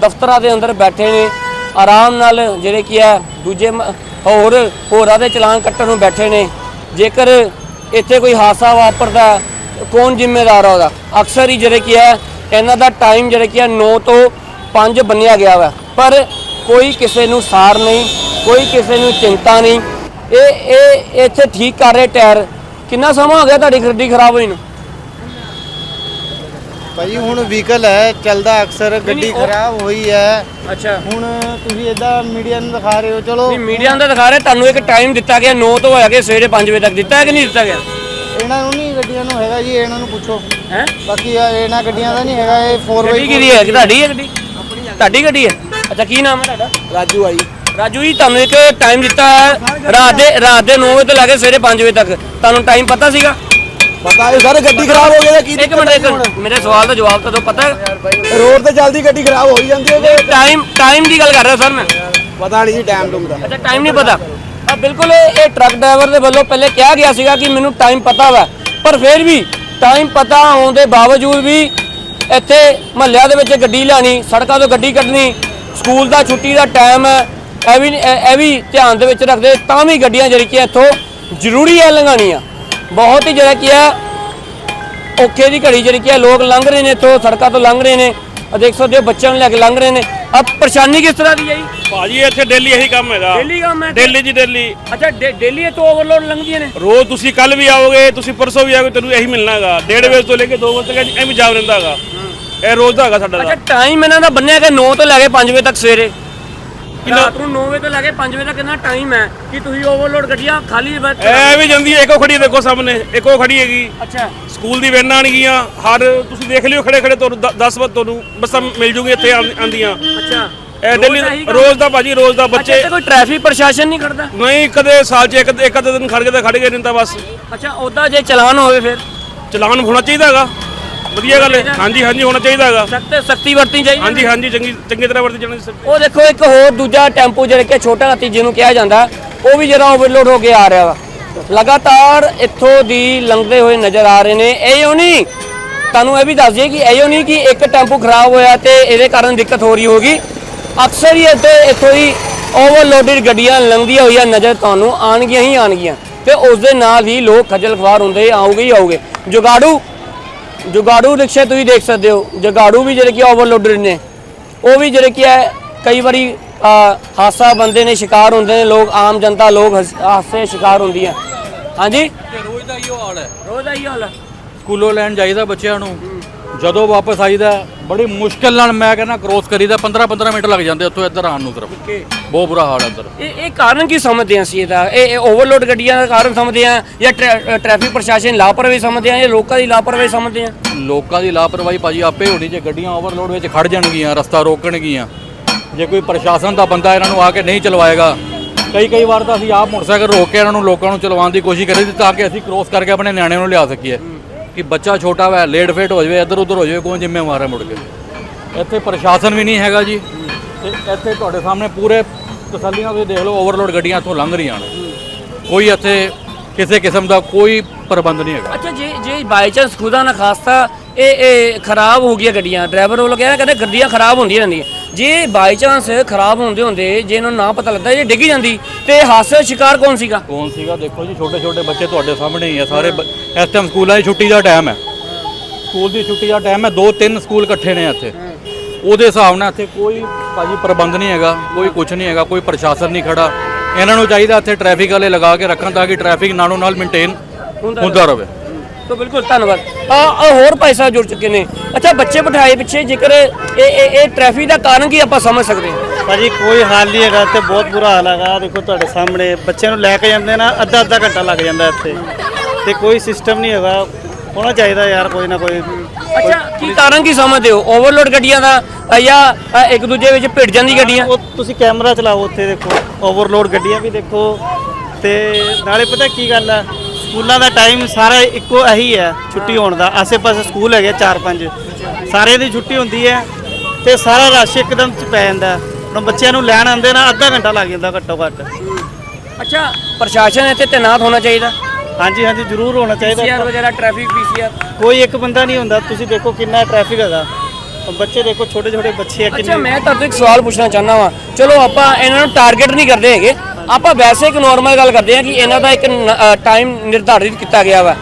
ਦਫ਼ਤਰਾਂ ਦੇ ਅੰਦਰ ਬੈਠੇ ਨੇ, ਆਰਾਮ ਨਾਲ ਜਿਹੜੇ ਕੀ ਹੈ ਦੂਜੇ ਮ- ਹੋਰ ਹੋਰਾਂ ਦੇ ਚਲਾਨ ਕੱਟਣ ਨੂੰ ਬੈਠੇ ਨੇ। ਜੇਕਰ ਇੱਥੇ ਕੋਈ ਹਾਦਸਾ ਵਾਪਰਦਾ ਕੌਣ ਜ਼ਿੰਮੇਦਾਰ ਹੈ ਉਹਦਾ? ਅਕਸਰ ਹੀ ਜਿਹੜੇ ਕੀ ਹੈ, ਇਹਨਾਂ ਦਾ ਟਾਈਮ ਜਿਹੜੇ ਕੀ ਹੈ 9 ਤੋਂ 5 ਬੰਨਿਆ ਗਿਆ ਵਾ। ਪਰ ਕੋਈ ਕਿਸੇ ਨੂੰ ਸਾਰ ਨਹੀਂ, ਕੋਈ ਕਿਸੇ ਨੂੰ ਚਿੰਤਾ ਨਹੀਂ। ਇਹ ਇਹ ਇੱਥੇ ਠੀਕ ਕਰ ਰਹੇ ਟਾਇਰ। ਕਿੰਨਾ ਸਮਾਂ ਹੋ ਗਿਆ ਤੁਹਾਡੀ ਗੱਡੀ ਖਰਾਬ ਹੋਈ ਨੂੰ? ਭਾਜੀ ਹੁਣ ਵਹੀਕਲ ਹੈ ਚੱਲਦਾ ਅਕਸਰ ਗੱਡੀ ਖਰਾਬ ਹੋਈ ਹੈ। ਅੱਛਾ। ਹੁਣ ਤੁਸੀਂ ਇਦਾਂ ਮੀਡੀਆ ਨੂੰ ਦਿਖਾ ਰਹੇ ਹੋ ਚਲੋ। ਨਹੀਂ ਮੀਡੀਆ ਦਾ ਦਿਖਾ ਰਿਹਾ ਤੁਹਾਨੂੰ ਇੱਕ ਟਾਈਮ ਦਿੱਤਾ ਗਿਆ 9 ਤੋਂ ਹੋ ਕੇ ਸਵੇਰੇ 5 ਵਜੇ ਤੱਕ ਦਿੱਤਾ ਹੈ ਕਿ ਨਹੀਂ ਦਿੱਤਾ ਗਿਆ? ਇਹਨਾਂ ਨੂੰ ਨਹੀਂ ਗੱਡੀਆਂ ਨੂੰ ਹੈਗਾ ਜੀ ਇਹਨਾਂ ਨੂੰ ਪੁੱਛੋ। ਹੈ? ਬਾਕੀ ਇਹਨਾਂ ਗੱਡੀਆਂ ਦਾ ਨਹੀਂ ਹੈਗਾ ਇਹ 4 ਗੱਡੀ ਕਿਹਦੀ ਹੈ? ਤੁਹਾਡੀ ਹੈ ਗੱਡੀ? ਤੁਹਾਡੀ ਗੱਡੀ ਹੈ? ਅੱਛਾ ਕੀ ਨਾਮ ਹੈ ਤੁਹਾਡਾ? ਰਾਜੂ ਆਈ ਰਾਜੂ ਜੀ ਤੁਹਾਨੂੰ ਇੱਕ ਟਾਈਮ ਦਿੱਤਾ ਹੈ ਰਾਤ ਦੇ ਰਾਤ ਦੇ 9 ਵਜੇ ਤੋਂ ਲੈ ਕੇ ਸਵੇਰੇ 5 ਵਜੇ ਤੱਕ। ਤੁਹਾਨੂੰ ਟਾਈਮ ਪਤਾ ਸੀਗਾ? ਪਤਾ ਹੈ ਸਰ ਗੱਡੀ ਖਰਾਬ ਹੋ ਗਈ ਤਾਂ ਕੀ ਇੱਕ ਮਿੰਟ ਇੱਕ ਮੇਰੇ ਸਵਾਲ ਦਾ ਜਵਾਬ ਤਾਂ ਦਿਓ ਪਤਾ ਰੋਡ ਤੇ ਚੱਲਦੀ ਗੱਡੀ ਖਰਾਬ ਹੋ ਹੀ ਜਾਂਦੀ ਹੈ ਟਾਈਮ ਟਾਈਮ ਦੀ ਗੱਲ ਕਰ ਰਿਹਾ ਸਰ ਮੈਂ। ਪਤਾ ਨਹੀਂ ਜੀ ਟਾਈਮ ਟੂਮ ਦਾ। ਅੱਛਾ ਟਾਈਮ ਨਹੀਂ ਪਤਾ। ਆ ਬਿਲਕੁਲ ਇਹ ਇਹ ਟਰੱਕ ਡਰਾਈਵਰ ਦੇ ਵੱਲੋਂ ਪਹਿਲੇ ਕਿਹਾ ਗਿਆ ਸੀਗਾ ਕਿ ਮੈਨੂੰ ਟਾਈਮ ਪਤਾ ਵਾ। ਪਰ ਫਿਰ ਵੀ ਟਾਈਮ ਪਤਾ ਹੋਣ ਦੇ ਬਾਵਜੂਦ ਵੀ ਇੱਥੇ ਮਹੱਲਿਆਂ ਦੇ ਵਿੱਚ ਗੱਡੀ ਲਾਣੀ ਸੜਕਾਂ ਤੋਂ ਗੱਡੀ ਕੱਢਣੀ ਸਕੂਲ ਦਾ ਛੁੱਟੀ ਦਾ ਟਾਈਮ ਹੈ ਇਹ ਵੀ ਇਹ ਇਹ ਵੀ ਧਿਆਨ ਦੇ ਵਿੱਚ ਰੱਖਦੇ ਤਾਂ ਵੀ ਗੱਡੀਆਂ ਜਿਹੜੀ ਕਿ ਇੱਥੋਂ ਜ਼ਰੂਰੀ ਹੈ ਲੰਘਾਉਣੀਆਂ। ਬਹੁਤ ਹੀ ਜਿਹੜਾ ਕੀ ਹੈ ਔਖੇ ਦੀ ਘੜੀ ਜਿਹੜੀ ਕੀ ਹੈ ਲੋਕ ਲੰਘ ਰਹੇ ਨੇ ਇੱਥੋਂ ਸੜਕਾਂ ਤੋਂ ਲੰਘ ਰਹੇ ਨੇ ਆ ਦੇਖ ਸਕਦੇ ਹੋ ਬੱਚਿਆਂ ਨੂੰ ਲੈ ਕੇ ਲੰਘ ਰਹੇ ਨੇ। ਆ ਪਰੇਸ਼ਾਨੀ ਕਿਸ ਤਰ੍ਹਾਂ ਦੀ ਹੈ ਜੀ? ਭਾਜੀ ਇੱਥੇ ਡੇਲੀ ਇਹੀ ਕੰਮ ਹੈਗਾ। ਡੇਲੀ ਕੰਮ ਹੈ ਡੇਲੀ ਜੀ ਡੇਲੀ। ਅੱਛਾ ਡੇਲੀ ਇਹ ਤੋਂ ਓਵਰਲੋਡ ਲੰਘਦੀਆਂ ਨੇ? ਰੋਜ਼ ਤੁਸੀਂ ਕੱਲ ਵੀ ਆਓਗੇ ਤੁਸੀਂ ਪਰਸੋਂ ਵੀ ਆਓਗੇ ਤੁਹਾਨੂੰ ਇਹੀ ਮਿਲਣਾ ਹੈਗਾ। 1:30 ਵਜੇ ਤੋਂ ਲੈ ਕੇ 2 ਵਜੇ ਤੱਕ ਐਵੇਂ ਜਾਮ ਰਹਿੰਦਾ ਹੈਗਾ। ਇਹ ਰੋਜ਼ ਦਾ ਹੈਗਾ ਸਾਡਾ ਅੱਛਾ ਟਾਈਮ ਇਹਨਾਂ ਦਾ ਬੰਨਿਆ ਕਿ 9 ਤੋਂ ਲੈ ਕੇ 5 ਵਜੇ ਤੱਕ ਸਵੇਰੇ। ਰਾਤ ਨੂੰ 9 ਵਜੇ ਤੋਂ ਲੈ ਕੇ 5 ਵਜੇ ਤੱਕ ਕਿੰਨਾ ਟਾਈਮ ਹੈ ਕਿ ਤੁਸੀਂ ਓਵਰਲੋਡ ਗੱਡੀਆਂ ਖਾਲੀ ਬਸ ਇਹ ਵੀ ਜਾਂਦੀ ਹੈ ਇੱਕੋ ਖੜੀ ਦੇਖੋ ਸਾਹਮਣੇ ਇੱਕੋ ਖੜੀ ਹੈਗੀ। ਅੱਛਾ। ਸਕੂਲ ਦੀ ਵੈਨਾਂ ਆਣਗੀਆਂ ਹਰ ਤੁਸੀਂ ਦੇਖ ਲਿਓ ਖੜੇ ਖੜੇ ਤੁਹਾਨੂੰ 10 ਵਜੇ ਤੁਹਾਨੂੰ ਬੱਸਾਂ ਮਿਲ ਜੂਗੀ ਇੱਥੇ ਆਂ- ਆਉਂਦੀਆਂ। ਅੱਛਾ। ਇਹ ਡੇਲੀ ਰੋਜ਼ ਦਾ ਭਾਜੀ ਰੋਜ਼ ਦਾ ਅੱਛਾ ਬੱਚੇ ਇੱਥੇ ਕੋਈ ਟ੍ਰੈਫਿਕ ਪ੍ਰਸ਼ਾਸਨ ਨਹੀਂ ਖੜਦਾ? ਨਹੀਂ ਕਦੇ ਸਾਲ 'ਚ ਇੱਕ ਇੱਕ ਅੱਧੇ ਦਿਨ ਖੜ ਕੇ ਤਾਂ ਖੜ ਗਏ ਨਹੀਂ ਤਾਂ ਬਸ। ਅੱਛਾ ਉਹਦਾ ਜੇ ਚਲਾਨ ਹੋਵੇ ਫਿਰ? ਚਲਾਨ ਹੋਣਾ ਚਾਹੀਦਾ ਹੈਗਾ। ਵਧੀਆ ਗੱਲ ਹੈ। ਹਾਂਜੀ ਹਾਂਜੀ ਹੋਣਾ ਚਾਹੀਦਾ ਹੈਗਾ। ਸਖਤ ਸਖਤੀ ਵਰਤਣੀ ਚਾਹੀਦੀ ਹਾਂਜੀ ਹਾਂਜੀ ਚੰਗੀ ਚੰਗੀ ਤਰ੍ਹਾਂ ਵਰਤੀ ਜਾਣੀ ਚਾਹੀਦੀ ਉਹ ਦੇਖੋ ਇੱਕ ਹੋਰ ਦੂਜਾ ਟੈਂਪੂ ਜਿਹੜਾ ਕਿ ਛੋਟਾ ਹਾਥੀ ਜਿਹਨੂੰ ਕਿਹਾ ਜਾਂਦਾ ਉਹ ਵੀ ਜਿਹੜਾ ਓਵਰਲੋਡ ਹੋ ਕੇ ਆ ਰਿਹਾ ਵਾ। ਲਗਾਤਾਰ ਇੱਥੋਂ ਦੀ ਲੰਘਦੇ ਹੋਏ ਨਜ਼ਰ ਆ ਰਹੇ ਨੇ। ਇਹੋ ਨਹੀਂ ਤੁਹਾਨੂੰ ਇਹ ਵੀ ਦੱਸ ਦਈਏ ਕਿ ਇਹੋ ਨਹੀਂ ਕਿ ਇੱਕ ਟੈਂਪੂ ਖਰਾਬ ਹੋਇਆ ਤੇ ਇਹਦੇ ਕਾਰਨ ਦਿੱਕਤ ਹੋ ਰਹੀ ਹੋਗੀ ਅਕਸਰ ਹੀ ਇੱਥੇ ਇੱਥੋਂ ਹੀ ਓਵਰਲੋਡਡ ਗੱਡੀਆਂ ਲੰਘਦੀਆਂ ਹੋਈਆਂ ਨਜ਼ਰ ਤੁਹਾਨੂੰ ਆਣਗੀਆਂ ਹੀ ਆਣਗੀਆਂ ਤੇ ਉਸ ਦੇ ਨਾਲ ਹੀ ਲੋਕ ਖੱਜਲ ਖਵਾਰ ਹੁੰਦੇ ਆਉਗੇ ਹੀ ਆਉਗੇ। ਜੁਗਾੜੂ ਜੁਗਾੜੂ ਰਿਕਸ਼ੇ ਤੁਸੀਂ ਦੇਖ ਸਕਦੇ ਹੋ ਜੁਗਾੜੂ ਵੀ ਜਿਹੜੇ ਕਿ ਓਵਰਲੋਡਡ ਨੇ। ਉਹ ਵੀ ਜਿਹੜੇ ਕਿ ਹੈ ਕਈ ਵਾਰੀ ਹਾਸਾ ਬੰਦੇ ਨੇ ਸ਼ਿਕਾਰ ਹੁੰਦੇ ਨੇ ਲੋਕ ਆਮ ਜਨਤਾ ਲੋਕ ਹਸ- ਸ਼ਿਕਾਰ ਹੁੰਦੀ ਹੈ। ਹਾਂਜੀ? ਰੋਜ਼ ਦਾ ਇਹੋ ਹਾਲ ਹੈ। ਰੋਜ਼ ਦਾ ਹੀ ਹਾਲ ਹੈ। ਸਕੂਲੋਂ ਲੈਣ ਜਾਈਦਾ ਬੱਚਿਆਂ ਨੂੰ। ਜਦੋਂ ਵਾਪਸ ਆਈਦਾ ਬੜੀ ਮੁਸ਼ਕਿਲ ਨਾਲ ਮੈਂ ਕਹਿੰਦਾ ਕ੍ਰੋਸ ਕਰੀਦਾ 15 15 ਮਿੰਟ ਲੱਗ ਜਾਂਦੇ ਉੱਥੋਂ ਇੱਧਰ ਆਉਣ ਨੂੰ ਤਰਫ ਬਹੁਤ ਬੁਰਾ ਹਾਲ ਹੈ ਇੱਧਰ। ਇਹ ਇਹ ਕਾਰਨ ਕੀ ਸਮਝਦੇ ਹਾਂ ਅਸੀਂ ਇਹਦਾ? ਇਹ ਓਵਰਲੋਡ ਗੱਡੀਆਂ ਦਾ ਕਾਰਨ ਸਮਝਦੇ ਹਾਂ ਜਾਂ ਟ੍ਰੈ- ਟ੍ਰੈਫਿਕ ਪ੍ਰਸ਼ਾਸਨ ਲਾਪਰਵਾਹੀ ਸਮਝਦੇ ਹਾਂ ਜਾਂ ਲੋਕਾਂ ਦੀ ਲਾਪਰਵਾਹੀ ਸਮਝਦੇ ਹਾਂ ਲੋਕਾਂ ਦੀ ਲਾਪਰਵਾਹੀ ਭਾਜੀ ਆਪੇ ਹੋਣੀ ਜੇ ਗੱਡੀਆਂ ਓਵਰਲੋਡ ਵਿੱਚ ਖੜ ਜਾਣਗੀਆਂ ਰਸਤਾ ਰੋਕਣਗੀਆਂ। ਜੇ ਕੋਈ ਪ੍ਰਸ਼ਾਸਨ ਦਾ ਬੰਦਾ ਇਹਨਾਂ ਨੂੰ ਆ ਕੇ ਨਹੀਂ ਚਲਵਾਏਗਾ ਕਈ ਕਈ ਵਾਰ ਤਾਂ ਅਸੀਂ ਆਪ ਮੋਟਰਸਾਈਕਲ ਰੋਕ ਕੇ ਇਹਨਾਂ ਨੂੰ ਲੋਕਾਂ ਨੂੰ ਚਲਵਾਉਣ ਦੀ ਕੋਸ਼ਿਸ਼ ਕਰੀ ਤਾਂ ਕਿ ਅਸੀਂ ਕ੍ਰੋਸ ਕਰਕੇ ਆਪਣੇ ਨਿਆਣਿਆਂ ਨੂੰ ਲਿਆ ਸਕੀਏ। ਕਿ ਬੱਚਾ ਛੋਟਾ ਵਾ ਲੇਟ ਫੇਟ ਹੋ ਜਾਵੇ, ਇੱਧਰ ਉੱਧਰ ਹੋ ਜਾਵੇ, ਕੌਣ ਜ਼ਿੰਮੇਵਾਰ ਹੈ ਮੁੜ ਕੇ? ਇੱਥੇ ਪ੍ਰਸ਼ਾਸਨ ਵੀ ਨਹੀਂ ਹੈਗਾ ਜੀ। ਤੇ ਇੱਥੇ ਤੁਹਾਡੇ ਸਾਹਮਣੇ ਪੂਰੇ ਤਸੱਲੀਆਂ ਤੁਸੀਂ ਦੇਖ ਲਓ ਓਵਰਲੋਡ ਗੱਡੀਆਂ ਇੱਥੋਂ ਲੰਘ ਰਹੀਆਂ ਨੇ। ਕੋਈ ਇੱਥੇ ਕਿਸੇ ਕਿਸਮ ਦਾ ਕੋਈ ਪ੍ਰਬੰਧ ਨਹੀਂ ਹੈਗਾ। ਅੱਛਾ, ਜੇ ਜੇ ਬਾਈ ਚਾਂਸ ਖੁਦਾ ਨਾ ਖਾਸਤਾ, ਇਹ ਇਹ ਖਰਾਬ ਹੋ ਗਈਆਂ ਗੱਡੀਆਂ। ਡਰਾਈਵਰ ਵੱਲੋਂ ਕਹਿੰਦਾ ਕਹਿੰਦੇ ਗੱਡੀਆਂ ਖਰਾਬ ਹੁੰਦੀਆਂ ਰਹਿੰਦੀਆਂ। ਜੇ ਬਾਈ ਚਾਂਸ ਖਰਾਬ ਹੁੰਦੇ ਹੁੰਦੇ, ਜੇ ਇਹਨਾਂ ਨੂੰ ਨਾ ਪਤਾ ਲੱਗਦਾ, ਜੇ ਡਿੱਗੀ ਜਾਂਦੀ, ਤੇ ਹਾਸੇ ਦਾ ਸ਼ਿਕਾਰ ਕੌਣ ਸੀਗਾ? ਕੌਣ ਸੀਗਾ? ਦੇਖੋ ਜੀ ਛੋਟੇ ਛੋਟੇ ਬੱਚੇ ਤੁਹਾਡੇ ਸਾਹਮਣੇ ਹੀ ਆ, ਸਾਰੇ ਬ- ਇਸ ਟਾਈਮ ਸਕੂਲਾਂ ਦੀ ਛੁੱਟੀ ਦਾ ਟਾਈਮ ਹੈ। ਸਕੂਲ ਦੀ ਛੁੱਟੀ ਦਾ ਟਾਈਮ ਹੈ ਦੋ ਤਿੰਨ ਸਕੂਲ ਇਕੱਠੇ ਨੇ ਇੱਥੇ। ਉਹਦੇ ਹਿਸਾਬ ਨਾਲ ਇੱਥੇ ਕੋਈ ਭਾਜੀ ਪ੍ਰਬੰਧ ਨਹੀਂ ਹੈਗਾ, ਕੋਈ ਕੁਝ ਨਹੀਂ ਹੈਗਾ, ਕੋਈ ਪ੍ਰਸ਼ਾਸਨ ਨਹੀਂ ਖੜਾ। ਇਹਨਾਂ ਨੂੰ ਚਾਹੀਦਾ ਇੱਥੇ ਟ੍ਰੈਫਿਕ ਵਾਲੇ ਲਗਾ ਕੇ ਰੱਖਣ, ਤਾਂ ਕਿ ਟ੍ਰੈਫਿਕ ਨਾਲੋਂ ਨਾਲ ਮੇਨਟੇਨ ਹੁੰਦਾ ਰਹੇ। ਤੋ ਬਿਲਕੁਲ ਧੰਨਵਾਦ। ਆ ਆ ਹੋਰ ਭਾਈ ਸਾਹਿਬ ਜੁੜ ਚੁੱਕੇ ਨੇ। ਅੱਛਾ ਬੱਚੇ ਬਿਠਾਏ ਪਿੱਛੇ ਜੇਕਰ ਇਹ ਇਹ ਇਹ ਟ੍ਰੈਫਿਕ ਦਾ ਕਾਰਨ ਕੀ ਆਪਾਂ ਸਮਝ ਸਕਦੇ ਹਾਂ? ਭਾਜੀ ਕੋਈ ਹਾਲ ਨਹੀਂ ਹੈਗਾ ਤੇ ਬਹੁਤ ਬੁਰਾ ਹਾਲ ਹੈਗਾ। ਦੇਖੋ ਤੁਹਾਡੇ ਸਾਹਮਣੇ ਬੱਚਿਆਂ ਨੂੰ ਲੈ ਕੇ ਜਾਂਦੇ ਨਾ ਅੱਧਾ ਅੱਧਾ ਘੰਟਾ ਲੱਗ ਜਾਂਦਾ ਇੱਥੇ। ਤੇ ਕੋਈ ਸਿਸਟਮ ਨਹੀਂ ਹੈਗਾ। ਹੋਣਾ ਚਾਹੀਦਾ ਯਾਰ ਕੋਈ ਨਾ ਕੋਈ। ਅੱਛਾ ਕੀ ਕਾਰਨ ਕੀ ਸਮਝਦੇ ਹੋ? ਓਵਰਲੋਡ ਗੱਡੀਆਂ ਦਾ ਜਾਂ ਇੱਕ ਦੂਜੇ ਵਿੱਚ ਭਿੜ ਜਾਂਦੀ ਗੱਡੀਆਂ? ਉਹ ਤੁਸੀਂ ਕੈਮਰਾ ਚਲਾਓ ਉੱਥੇ ਦੇਖੋ। ਓਵਰਲੋਡ ਗੱਡੀਆਂ ਵੀ ਦੇਖੋ। ਤੇ ਨਾਲੇ ਪਤਾ ਕੀ ਗੱਲ ਆ? ਸਕੂਲਾਂ ਦਾ ਟਾਈਮ ਸਾਰਾ ਇੱਕੋ ਇਹੀ ਹੈ ਛੁੱਟੀ ਹੋਣ ਦਾ। ਆਸੇ-ਪਾਸੇ ਸਕੂਲ ਹੈਗੇ 4-5 ਸਾਰੇ ਦੀ ਛੁੱਟੀ ਹੁੰਦੀ ਹੈ ਤੇ ਸਾਰਾ ਰਸ਼ ਇੱਕਦਮ ਚ ਪੈ ਜਾਂਦਾ। ਹੁਣ ਬੱਚਿਆਂ ਨੂੰ ਲੈਣ ਆਉਂਦੇ ਨਾ ਅੱਧਾ ਘੰਟਾ ਲੱਗ ਜਾਂਦਾ ਘੱਟੋ ਘੱਟ ਅੱਛਾ ਪ੍ਰਸ਼ਾਸਨ ਇੱਥੇ ਤੈਨਾਤ ਹੋਣਾ ਚਾਹੀਦਾ? ਹਾਂਜੀ ਹਾਂਜੀ ਜ਼ਰੂਰ ਹੋਣਾ ਚਾਹੀਦਾ। ਪੀਸੀਆਰ ਵਗੈਰਾ ਟ੍ਰੈਫਿਕ ਪੀਸੀਆਰ ਕੋਈ ਇੱਕ ਬੰਦਾ ਨਹੀਂ ਹੁੰਦਾ। ਤੁਸੀਂ ਦੇਖੋ ਕਿੰਨਾ ਟ੍ਰੈਫਿਕ ਹੈਗਾ। ਬੱਚੇ ਦੇਖੋ ਛੋਟੇ ਛੋਟੇ ਬੱਚੇ ਆ ਅੱਛਾ ਕਿੰਨੇ। ਮੈਂ ਤੁਹਾਨੂੰ ਇੱਕ ਸਵਾਲ ਪੁੱਛਣਾ ਚਾਹੁੰਦਾ ਵਾਂ। ਚਲੋ ਆਪਾਂ ਇਹਨਾਂ ਨੂੰ ਟਾਰਗੇਟ ਨਹੀਂ ਕਰਦੇ ਹੈਗੇ। ਆਪਾਂ ਵੈਸੇ ਇੱਕ ਨਾਰਮਲ ਗੱਲ ਕਰਦੇ ਹਾਂ ਕਿ ਇਹਨਾਂ ਦਾ ਇੱਕ ਟਾਈਮ ਨਿਰਧਾਰਿਤ ਕੀਤਾ ਗਿਆ ਵਾ।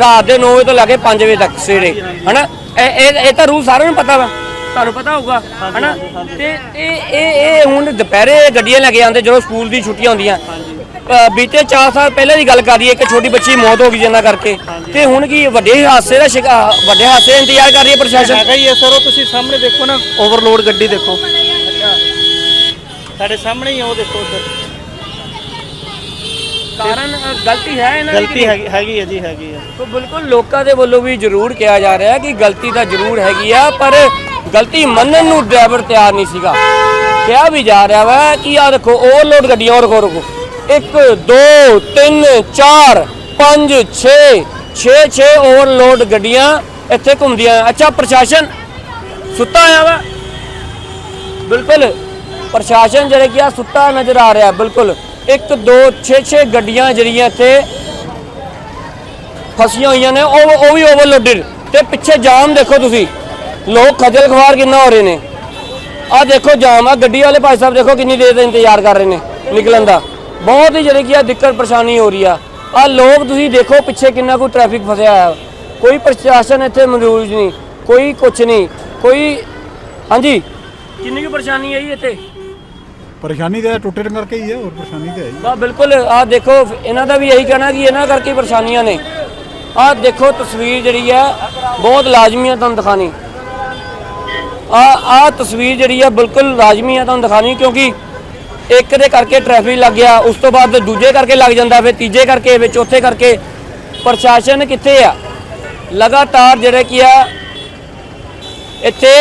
ਰਾਤ ਦੇ 9 ਵਜੇ ਤੋਂ ਲੈ ਕੇ 5 ਵਜੇ ਤੱਕ ਸਵੇਰੇ ਹਨਾ? ਇਹ ਇਹ ਇਹ ਤਾਂ ਰੂਲ ਸਾਰਿਆਂ ਨੂੰ ਪਤਾ ਵਾ। ਤੁਹਾਨੂੰ ਪਤਾ ਹੋਊਗਾ ਹਨਾ? ਤੇ ਇਹ ਇਹ ਇਹ ਹੁਣ ਦੁਪਹਿਰੇ ਗੱਡੀਆਂ ਲੈ ਕੇ ਆਉਂਦੇ ਜਦੋਂ ਸਕੂਲ ਦੀ ਛੁੱਟੀਆਂ ਹੁੰਦੀਆਂ। ਬੀਤੇ 4 ਸਾਲ ਪਹਿਲਾਂ ਦੀ ਗੱਲ ਕਰੀਏ ਇੱਕ ਛੋਟੀ ਬੱਚੀ ਦੀ ਮੌਤ ਹੋ ਗਈ ਜਿੰਨਾ ਕਰਕੇ। ਤੇ ਹੁਣ ਕੀ ਵੱਡੇ ਹਾਦਸੇ ਦਾ ਸ਼ਿਕਾਰ ਵੱਡੇ ਹਾਦਸੇ ਦਾ ਇੰਤਜ਼ਾਰ ਕਰ ਰਹੀ ਹੈ ਪ੍ਰਸ਼ਾਸਨ? ਹੈਗਾ ਹੀ ਹੈ ਸਰ ਉਹ ਤੁਸੀਂ ਸਾਹਮਣੇ ਦੇਖੋ ਨਾ ਓਵਰਲੋਡ ਗੱਡੀ ਦੇਖੋ। ਸਾਡੇ ਸਾਹਮਣੇ ਹੀ ਆ ਉਹ ਦੇਖੋ ਉਧਰ ਕਾਰਨ ਅ, ਗਲਤੀ ਹੈ ਇਹਨਾਂ ਦੀ ਕਿ ਗਲਤੀ ਹੈਗੀ ਹੈਗੀ ਹੈ ਜੀ ਹੈਗੀ ਹੈ। ਤੋ ਬਿਲਕੁਲ ਲੋਕਾਂ ਦੇ ਵੱਲੋਂ ਵੀ ਜ਼ਰੂਰ ਕਿਹਾ ਜਾ ਰਿਹਾ ਹੈ ਕਿ ਗਲਤੀ ਤਾਂ ਜ਼ਰੂਰ ਹੈਗੀ ਆ ਪਰ ਗਲਤੀ ਮੰਨਣ ਨੂੰ ਡਰਾਈਵਰ ਤਿਆਰ ਨਹੀਂ ਸੀਗਾ। ਕਿਹਾ ਵੀ ਜਾ ਰਿਹਾ ਵਾ ਕਿ ਆ ਦੇਖੋ ਓਵਰਲੋਡ ਗੱਡੀਆਂ ਔਰ ਰੁਕੋ ਰੁਕੋ। 1 2 3 4 5 6 6 6 ਓਵਰਲੋਡ ਗੱਡੀਆਂ ਇੱਥੇ ਘੁੰਮਦੀਆਂ। ਅੱਛਾ ਪ੍ਰਸ਼ਾਸਨ ਸੁੱਤਾ ਆਇਆ ਵਾ? ਬਿਲਕੁਲ। ਪ੍ਰਸ਼ਾਸਨ ਜਿਹੜੇ ਕਿ ਆ ਸੁੱਤਾ ਨਜ਼ਰ ਆ ਰਿਹਾ ਬਿਲਕੁਲ। 1 2 6 6 ਗੱਡੀਆਂ ਜਿਹੜੀਆਂ ਇੱਥੇ ਫਸੀਆਂ ਹੋਈਆਂ ਨੇ, ਉਹ ਉਹ ਵੀ ਓਵਰਲੋਡਡ ਤੇ ਪਿੱਛੇ ਜਾਮ ਦੇਖੋ ਤੁਸੀਂ। ਲੋਕ ਖੱਜਲ ਖਵਾਰ ਕਿੰਨਾ ਹੋ ਰਹੇ ਨੇ। ਆ ਦੇਖੋ ਜਾਮ ਆ ਗੱਡੀ ਵਾਲੇ ਭਾਈ ਸਾਹਿਬ ਦੇਖੋ ਕਿੰਨੀ ਦੇਰ ਦਾ ਇੰਤਜ਼ਾਰ ਕਰ ਰਹੇ ਨੇ ਨਿਕਲਣ ਦਾ। ਬਹੁਤ ਹੀ ਜਿਹੜੀ ਕੀ ਆ ਦਿੱਕਤ ਪਰੇਸ਼ਾਨੀ ਹੋ ਰਹੀ ਆ। ਆ ਲੋਕ ਤੁਸੀਂ ਦੇਖੋ ਪਿੱਛੇ ਕਿੰਨਾ ਕੋਈ ਟ੍ਰੈਫਿਕ ਫਸਿਆ ਹੋਇਆ। ਕੋਈ ਪ੍ਰਸ਼ਾਸਨ ਇੱਥੇ ਮੌਜੂਦ ਨਹੀਂ, ਕੋਈ ਕੁਛ ਨਹੀਂ, ਕੋਈ ਹਾਂਜੀ? ਕਿੰਨੀ ਕੁ ਪਰੇਸ਼ਾਨੀ ਆਈ ਇੱਥੇ? ਪਰੇਸ਼ਾਨੀ ਤਾਂ ਟੁੱਟੇ ਕਰਕੇ ਹੀ ਹੈ, ਹੋਰ ਪਰੇਸ਼ਾਨੀ ਤਾਂ ਹੈ ਹੀ। ਬਾ, ਬਿਲਕੁਲ ਆ ਦੇਖੋ, ਇਹਨਾਂ ਦਾ ਵੀ ਇਹੀ ਕਹਿਣਾ ਕਿ ਇਹਨਾਂ ਕਰਕੇ ਹੀ ਪਰੇਸ਼ਾਨੀਆਂ ਨੇ। ਆ ਦੇਖੋ ਤਸਵੀਰ ਜਿਹੜੀ ਹੈ, ਬਹੁਤ ਲਾਜ਼ਮੀ ਹੈ ਤੁਹਾਨੂੰ ਦਿਖਾਣੀ। ਆ ਆ ਤਸਵੀਰ ਜਿਹੜੀ ਹੈ, ਬਿਲਕੁਲ ਲਾਜ਼ਮੀ ਹੈ ਤੁਹਾਨੂੰ ਦਿਖਾਣੀ, ਕਿਉਂਕਿ ਇੱਕ ਦੇ ਕਰਕੇ ਟ੍ਰੈਫਿਕ ਲੱਗ ਗਿਆ, ਉਸ ਤੋਂ ਬਾਅਦ ਦੂਜੇ ਕਰਕੇ ਲੱਗ ਜਾਂਦਾ, ਫਿਰ ਤੀਜੇ ਕਰਕੇ, ਫਿਰ ਚੌਥੇ ਕਰਕੇ। ਪ੍ਰਸ਼ਾਸਨ ਕਿੱਥੇ ਆ? ਲਗਾਤਾਰ ਜਿਹੜੇ ਕੀ ਆ, ਇੱਥੇ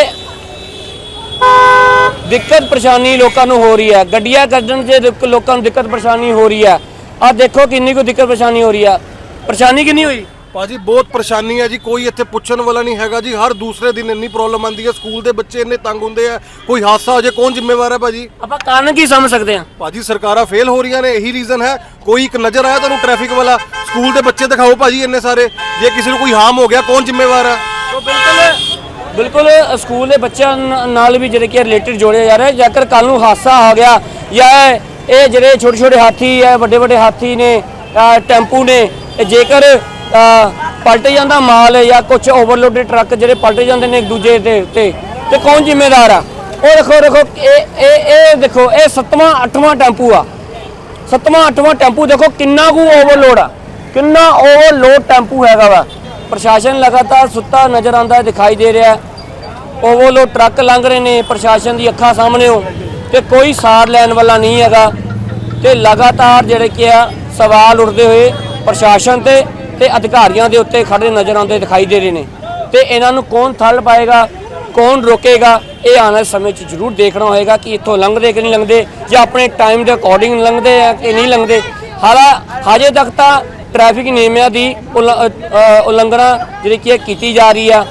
ਦਿੱਕਤ ਪਰੇਸ਼ਾਨੀ ਲੋਕਾਂ ਨੂੰ ਹੋ ਰਹੀ ਹੈ। ਗੱਡੀਆਂ ਕੱਢਣ 'ਚ ਲੋਕਾਂ ਨੂੰ ਦਿੱਕਤ ਪਰੇਸ਼ਾਨੀ ਹੋ ਰਹੀ ਹੈ। ਆ ਦੇਖੋ ਕਿੰਨੀ ਕੁ ਦਿੱਕਤ ਪਰੇਸ਼ਾਨੀ ਹੋ ਰਹੀ ਆ। ਪਰੇਸ਼ਾਨੀ ਕਿੰਨੀ ਹੋਈ? ਭਾਜੀ ਬਹੁਤ ਪਰੇਸ਼ਾਨੀ ਹੈ ਜੀ। ਕੋਈ ਇੱਥੇ ਪੁੱਛਣ ਵਾਲਾ ਨਹੀਂ ਹੈਗਾ ਜੀ। ਹਰ ਦੂਸਰੇ ਦਿਨ ਇੰਨੀ ਪ੍ਰੋਬਲਮ ਆਉਂਦੀ ਹੈ। ਸਕੂਲ ਦੇ ਬੱਚੇ ਇੰਨੇ ਤੰਗ ਹੁੰਦੇ ਆ। ਕੋਈ ਹਾਦਸਾ ਹੋ ਜਾਏ ਕੌਣ ਜ਼ਿੰਮੇਵਾਰ ਹੈ ਭਾਜੀ? ਆਪਾਂ ਕਾਰਨ ਕੀ ਸਮਝ ਸਕਦੇ ਹਾਂ? ਭਾਜੀ ਸਰਕਾਰਾਂ ਫੇਲ ਹੋ ਰਹੀਆਂ ਨੇ। ਇਹੀ ਰੀਜ਼ਨ ਹੈ। ਕੋਈ ਇੱਕ ਨਜ਼ਰ ਆਇਆ ਤੁਹਾਨੂੰ ਟ੍ਰੈਫਿਕ ਵਾਲਾ? ਸਕੂਲ ਦੇ ਬੱਚੇ ਦਿਖਾਓ ਭਾਜੀ ਇੰਨੇ ਸਾਰੇ। ਜੇ ਕਿਸੇ ਨੂੰ ਕੋਈ ਹਾਰਮ ਹੋ ਗਿਆ ਕੌਣ ਜ਼ਿੰਮੇਵਾਰ ਹੈ? ਤੋ ਬਿਲਕੁਲ ਬਿਲਕੁਲ, ਸਕੂਲ ਦੇ ਬੱਚਿਆਂ ਨਾਲ ਵੀ ਜਿਹੜੇ ਕਿ ਰਿਲੇਟਡ ਜੋੜਿਆ ਜਾ ਰਿਹਾ ਜੇਕਰ ਕੱਲ ਨੂੰ ਹਾਦਸਾ ਆ ਗਿਆ, ਜਾਂ ਇਹ- ਜਿਹੜੇ ਛੋਟੇ ਛੋਟੇ ਹਾਥੀ ਹੈ ਵੱਡੇ ਵੱਡੇ ਹਾਥੀ ਨੇ ਟੈਂਪੂ ਨੇ, ਇਹ ਜੇਕਰ ਪਲਟ ਜਾਂਦਾ ਮਾਲ ਜਾਂ ਕੁਝ ਓਵਰਲੋਡਡ ਟਰੱਕ ਜਿਹੜੇ ਪਲਟ ਜਾਂਦੇ ਨੇ ਇੱਕ ਦੂਜੇ ਦੇ ਉੱਤੇ, ਤੇ ਕੌਣ ਜ਼ਿੰਮੇਦਾਰ ਆ? ਉਹ ਦੇਖੋ ਦੇਖੋ, ਇਹ ਇਹ ਇਹ ਦੇਖੋ, ਇਹ ਸੱਤਵਾਂ, ਅੱਠਵਾਂ ਟੈਂਪੂ ਆ। ਸੱਤਵਾਂ, ਅੱਠਵਾਂ ਟੈਂਪੂ ਦੇਖੋ, ਕਿੰਨਾ ਕੁ ਓਵਰਲੋਡ ਆ। ਕਿੰਨਾ ਓਵਰਲੋਡ ਟੈਂਪੂ ਹੈਗਾ ਵਾ। ਪ੍ਰਸ਼ਾਸਨ ਲਗਾਤਾਰ ਸੁੱਤਾ ਨਜ਼ਰ ਆਉਂਦਾ ਦਿਖਾਈ ਦੇ ਰਿਹਾ ਓਵਰਲੋਡ ਟਰੱਕ ਲੰਘ ਰਹੇ ਨੇ ਪ੍ਰਸ਼ਾਸਨ ਦੀ ਅੱਖਾਂ ਸਾਹਮਣੇ ਹੋ ਤੇ ਕੋਈ ਸਾਰ ਲੈਣ ਵਾਲਾ ਨਹੀਂ ਹੈਗਾ ਤੇ ਲਗਾਤਾਰ ਜਿਹੜੇ ਕਿ ਆ ਸਵਾਲ ਉੱਠਦੇ ਹੋਏ ਪ੍ਰਸ਼ਾਸਨ ਤੇ ਤੇ ਅਧਿਕਾਰੀਆਂ ਦੇ ਉੱਤੇ ਖੜੇ ਨਜ਼ਰ ਆਉਂਦੇ ਦਿਖਾਈ ਦੇ ਰਹੇ ਨੇ। ਤੇ ਇਹਨਾਂ ਨੂੰ ਕੌਣ ਥੱਲ ਪਾਏਗਾ, ਕੌਣ ਰੋਕੇਗਾ, ਇਹ ਆਉਣ ਵਾਲੇ ਸਮੇਂ 'ਚ ਜ਼ਰੂਰ ਦੇਖਣਾ ਹੋਏਗਾ ਕਿ ਇੱਥੋਂ ਲੰਘਦੇ ਕਿ ਨਹੀਂ ਲੰਘਦੇ ਜਾਂ ਆਪਣੇ ਟਾਈਮ ਦੇ ਅਕੋਰਡਿੰਗ ਲੰਘਦੇ ਆ ਕਿ ਨਹੀਂ ਲੰਘਦੇ। ਹਾਲਾ, ਹਜੇ ਤੱਕ ਤਾਂ ਟ੍ਰੈਫਿਕ ਨਿਯਮਾਂ ਦੀ ਉਲ- ਉਲੰਘਣਾ ਜਿਹੜੀ ਕੀ ਕੀਤੀ ਜਾ ਰਹੀ ਆ।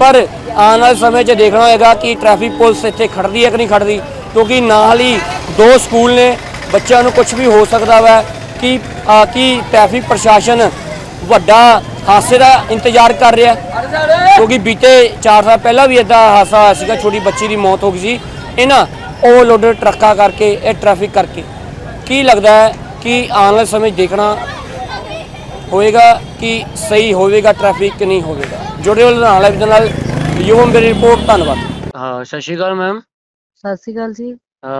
ਪਰ ਆਉਣ ਵਾਲੇ ਸਮੇਂ 'ਚ ਦੇਖਣਾ ਹੋਏਗਾ ਕਿ ਟ੍ਰੈਫਿਕ ਪੁਲਿਸ ਇੱਥੇ ਖੜਦੀ ਹੈ ਕਿ ਨਹੀਂ ਖੜਦੀ ਕਿਉਂਕਿ ਨਾਲ ਹੀ ਦੋ ਸਕੂਲ ਨੇ ਬੱਚਿਆਂ ਨੂੰ ਕੁਝ ਵੀ ਹੋ ਸਕਦਾ ਵਾ ਕਿ ਅ, ਕਿ ਟ੍ਰੈਫਿਕ ਪ੍ਰਸ਼ਾਸਨ ਵੱਡਾ ਹਾਦਸੇ ਦਾ ਇੰਤਜ਼ਾਰ ਕਰ ਰਿਹਾ। ਕਿਉਂਕਿ ਬੀਤੇ 4 ਸਾਲ ਪਹਿਲਾਂ ਵੀ ਇਦਾਂ ਹਾਦਸਾ ਹੋਇਆ ਸੀਗਾ ਛੋਟੀ ਬੱਚੀ ਦੀ ਮੌਤ ਹੋ ਗਈ ਸੀ। ਇਹਨਾਂ ਓਵਰਲੋਡਡ ਟਰੱਕਾਂ ਕਰਕੇ ਇਹ ਟ੍ਰੈਫਿਕ ਕਰਕੇ। ਕੀ ਲੱਗਦਾ ਹੈ ਕਿ ਆਉਣ ਵਾਲੇ ਸਮੇਂ 'ਚ ਦੇਖਣਾ ਹੋਏਗਾ ਕਿ ਸਹੀ ਹੋਵੇਗਾ ਟ੍ਰੈਫਿਕ ਕਿ ਨਹੀਂ ਹੋਵੇਗਾ। ਜੁੜੇ ਹੋਏ ਨਾਲ ਲਾਈਵ ਦੇ ਨਾਲ ਯੁਵਮ ਬੇਰੀ ਰਿਪੋਰਟ ਧੰਨਵਾਦ। ਹਾਂ ਸਤਿ ਸ਼੍ਰੀ ਅਕਾਲ ਮੈਮ ਸਤਿ ਸ਼੍ਰੀ ਅਕਾਲ ਜੀ।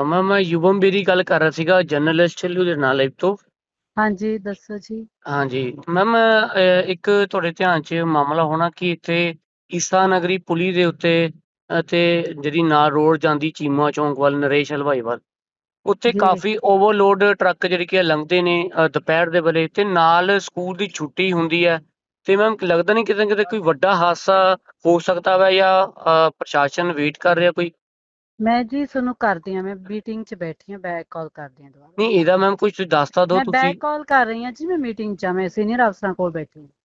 ਮੈਮ ਮੈਂ ਯੁਵਮ ਬੇਰੀ ਗੱਲ ਕਰ ਰਿਹਾ ਸੀਗਾ ਜਰਨਲਿਸਟ ਲੁਧਿਆਣਾ ਲਾਈਵ ਤੋਂ। ਹਾਂਜੀ ਦੱਸੋ ਜੀ। ਹਾਂਜੀ। ਮੈਮ ਇੱਕ ਤੁਹਾਡੇ ਧਿਆਨ 'ਚ ਮਾਮਲਾ ਹੋਣਾ ਕਿ ਇੱਥੇ ਈਸਾ ਨਗਰੀ ਪੁਲੀ ਦੇ ਉੱਤੇ ਅਤੇ ਜਿਹੜੀ ਨਾਲ ਰੋਡ ਜਾਂਦੀ ਚੀਮਾ ਚੌਂਕ ਵੱਲ ਨਰੇਸ਼ ਹਲਵਾਈ ਵੱਲ। ਉੱਥੇ ਜੀ। ਕਾਫੀ ਓਵਰਲੋਡ ਟਰੱਕ ਜਿਹੜੇ ਕਿ ਲੰਘਦੇ ਨੇ ਅ, ਦੁਪਹਿਰ ਦੇ ਵੇਲੇ ਤੇ ਨਾਲ ਸਕੂਲ ਦੀ ਛੁੱਟੀ ਹੁੰਦੀ ਹੈ ਤੇ ਮੈਮ ਲੱਗਦਾ ਨਹੀਂ ਕਿਤੇ ਨਾ ਕਿਤੇ ਕੋਈ ਵੱਡਾ ਹਾਦਸਾ ਹੋ ਸਕਦਾ ਵਾ ਜਾਂ ਅ, ਪ੍ਰਸ਼ਾਸਨ ਵੇਟ ਕਰ ਰਿਹਾ ਕੋਈ? ਮੈਂ ਜੀ ਤੁਹਾਨੂੰ ਕਰਦੀ ਆ ਮੈਂ ਮੀਟਿੰਗ 'ਚ ਬੈਠੀ ਆ ਬੈਕ ਕਾਲ ਕਰਦੀ ਆ ਦੁਬਾਰਾ। ਨਹੀਂ ਇਹਦਾ ਮੈਮ ਕੁਝ ਦੱਸ ਤਾਂ ਦਿਓ ਮੈਂ ਤੁਸੀਂ। ਬੈਕ ਕਾਲ ਕਰ ਰਹੀ ਆ ਜੀ ਮੈਂ ਮੀਟਿੰਗ 'ਚ ਆ ਮੈਂ ਸੀਨੀਅਰ ਅਫਸਰਾਂ ਕੋਲ ਬੈਠੀ ਹਾਂ।